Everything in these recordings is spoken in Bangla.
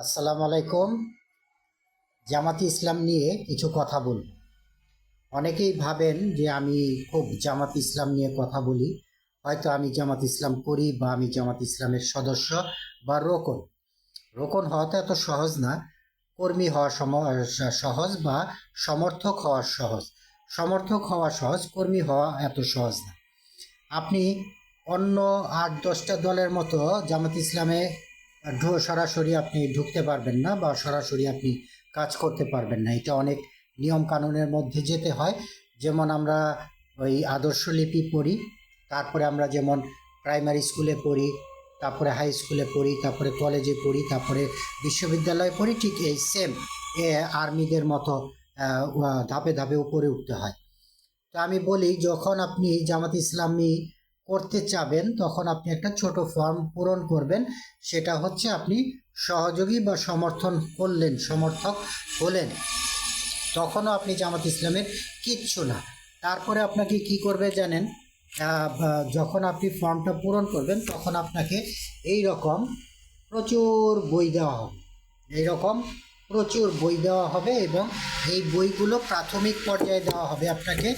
আসসালামু আলাইকুম। জামাতি ইসলাম নিয়ে কিছু কথা বলব অনেকেই ভাবেন যে আমি খুব জামাত ইসলাম নিয়ে কথা বলি। হয়তো আমি জামাত ইসলাম করি বা আমি জামাত ইসলামের সদস্য বা রোকন। রোকন হওয়া তো এত সহজ না। কর্মী হওয়া সম- সহজ বা সমর্থক হওয়া সহজ। সমর্থক হওয়া সহজ, কর্মী হওয়া এত সহজ না। আপনি অন্য আট দশটা দলের মতো জামাত ইসলামে সরাসরি আপনি ঢুকতে পারবেন না বা সরাসরি আপনি কাজ করতে পারবেন না। এটা অনেক নিয়ম কানুনের মধ্যে যেতে হয়। যেমন আমরা ওই আদর্শ লিপি পড়ি, তারপরে আমরা যেমন প্রাইমারি স্কুলে পড়ি, তারপরে হাই স্কুলে পড়ি, তারপরে কলেজে পড়ি, তারপরে বিশ্ববিদ্যালয়ে পড়ি, ঠিক এই সেম এ আর্মিদের মতো ধাপে ধাপে উপরে উঠতে হয়। তো আমি বলি, যখন আপনি জামাত ইসলামী করতে চাবেন, তখন আপনি একটা ছোট ফর্ম পূরণ করবেন। সেটা হচ্ছে আপনি সহযোগী বা সমর্থন করলেন, সমর্থক হলেন। তখনও আপনি জামাত ইসলামের কিচ্ছু না। তারপরে আপনাকে কি করবে জানেন? যখন আপনি ফর্মটা পূরণ করবেন, তখন আপনাকে এই রকম প্রচুর বই দেওয়া হবে। এই রকম প্রচুর বই দেওয়া হবে এবং এই বইগুলো প্রাথমিক পর্যায়ে দেওয়া হবে। আপনাকে,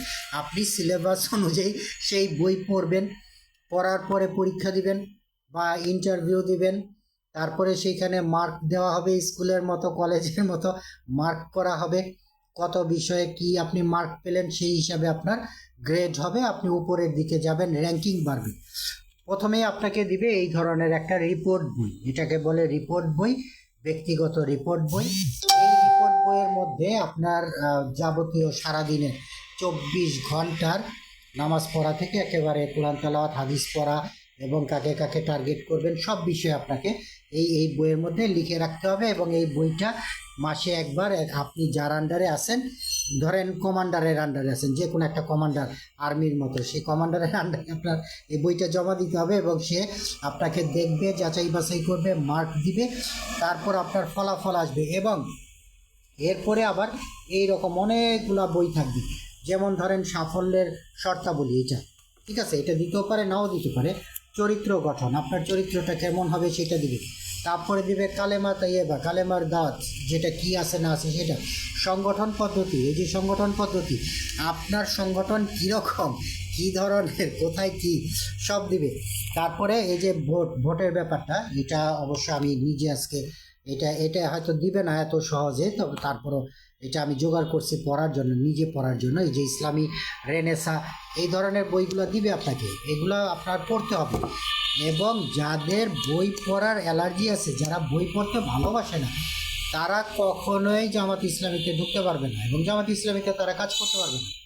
আপনি সিলেবাস অনুযায়ী সেই বই পড়বেন। পড়ার পরে পরীক্ষা দিবেন বা ইন্টারভিউ দিবেন। তারপরে সেইখানে মার্ক দেওয়া হবে স্কুলের মতো, কলেজের মতো মার্ক করা হবে। কত বিষয়ে কি আপনি মার্ক পেলেন সেই হিসাবে আপনার গ্রেড হবে। আপনি উপরের দিকে যাবেন র্যাঙ্কিং বাড়বে। প্রথমে আপনাকে দিবে এই ধরনের একটা রিপোর্ট বই। এটাকে বলে রিপোর্ট বই, ব্যক্তিগত রিপোর্ট বই। এই রিপোর্ট বইয়ের মধ্যে আপনার যাবতীয় সারাদিনের চব্বিশ ঘণ্টার নামাজ পড়া থেকে একেবারে কোরআন তালাওয়াত, হাদিস পড়া এবং কাকে কাকে টার্গেট করবেন, সব বিষয়ে আপনাকে এই এই বইয়ের মধ্যে লিখে রাখতে হবে এবং এই বইটা মাসে একবার আপনি যার আন্ডারে আছেন, ধরেন কমান্ডারের আন্ডারে আছেন, যে কোনো একটা কমান্ডার আর্মির মতো, সেই কমান্ডারের আন্ডারে আপনার এই বইটা জমা দিতে হবে এবং সে আপনাকে দেখবে, যাচাই বাছাই করবে মার্ক দিবে, তারপর আপনার ফলাফল আসবে এবং এরপরে আবার এই রকম অনেকগুলা বই থাকবে। যেমন ধরেন সাফল্যের শর্তাবলী, এটা। ঠিক আছে, এটা দিতেও পারে, নাও দিতে পারে। চরিত্র গঠন, আপনার চরিত্রটা কেমন হবে সেটা দিবে। তারপরে দিবে কালেমা তাইয়েবা কালেমার দাঁত, যেটা কি আছে না আছে সেটা। সংগঠন পদ্ধতি, এই যে সংগঠন পদ্ধতি, আপনার সংগঠন কীরকম, কী ধরনের, কোথায় কি, সব দিবে। তারপরে এই যে ভোট, ভোটের ব্যাপারটা, এটা অবশ্য আমি নিজে আজকে এটা এটা হয়তো দিবে না এত সহজে, তবে তারপরও এটা আমি জোগাড় করছি পড়ার জন্য, নিজে পড়ার জন্য। এই যে ইসলামী রেনেসা, এই ধরনের বইগুলো দিবে আপনাকে, এগুলো আপনার পড়তে হবে। এবং যাদের বই পড়ার অ্যালার্জি আছে, যারা বই পড়তে ভালোবাসে না, তারা কখনোই জামাত ইসলামীতে ঢুকতে পারবে না। এবং জামাত ইসলামীতে তারা কাজ করতে পারবে না।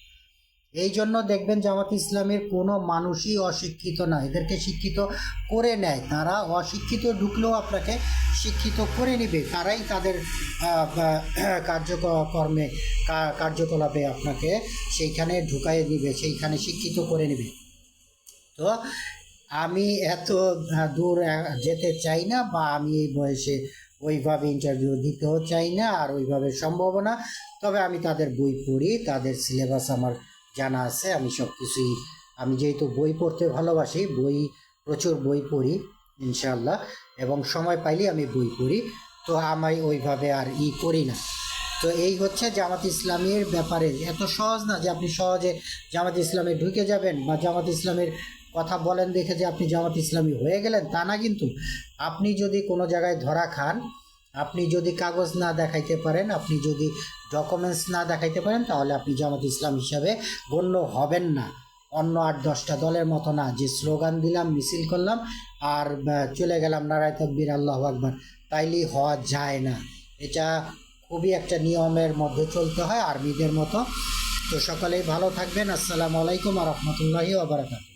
এই জন্য দেখবেন জামাত ইসলামের কোনো মানুষই অশিক্ষিত না। এদেরকে শিক্ষিত করে নেয়। তারা অশিক্ষিত ঢুকলেও আপনাকে শিক্ষিত করে নেবে। তারাই তাদের কার্যকর্মে কার্যকলাপে আপনাকে সেইখানে ঢুকাই দিবে, সেইখানে শিক্ষিত করে নেবে। তো আমি এত দূর যেতে চাই না বা আমি এই বয়সে ওইভাবে ইন্টারভিউ দিতেও চাই না, আর ওইভাবে সম্ভব না। তবে আমি তাদের বই পড়ি, তাদের সিলেবাস আমার জানা আছে, আমি সব কিছুই আমি যেহেতু বই পড়তে ভালোবাসি, বই, প্রচুর বই পড়ি ইনশাল্লাহ এবং সময় পাইলে আমি বই পড়ি, তো আমি ওইভাবে আর ই করি না। তো এই হচ্ছে জামাত ইসলামের ব্যাপারে, এত সহজ না যে আপনি সহজে জামাত ইসলামে ঢুকে যাবেন বা জামাত ইসলামের কথা বলেন দেখে যে আপনি জামাত ইসলামী হয়ে গেলেন, তা না কিন্তু। আপনি যদি কোনো জায়গায় ধরা খান আপনি যদি কাগজ না দেখাইতে পারেন, আপনি যদি ডকুমেন্টস না দেখাইতে পারেন, তাহলে আপনি জামাত ইসলাম হিসাবে গণ্য হবেন না। অন্য আট, দশটা দলের মতো না। যে স্লোগান দিলাম, মিছিল করলাম, আর চলে গেলাম নারায় তকবির, আল্লাহ আকবর, তাইলেই হওয়া যায় না। এটা খুবই একটা নিয়মের মধ্যে চলতে হয় আর্মিদের মতো। তো সকলেই ভালো থাকবেন। আসসালামু আলাইকুম আর রহমতুল্লাহি ওবরাকাতুহ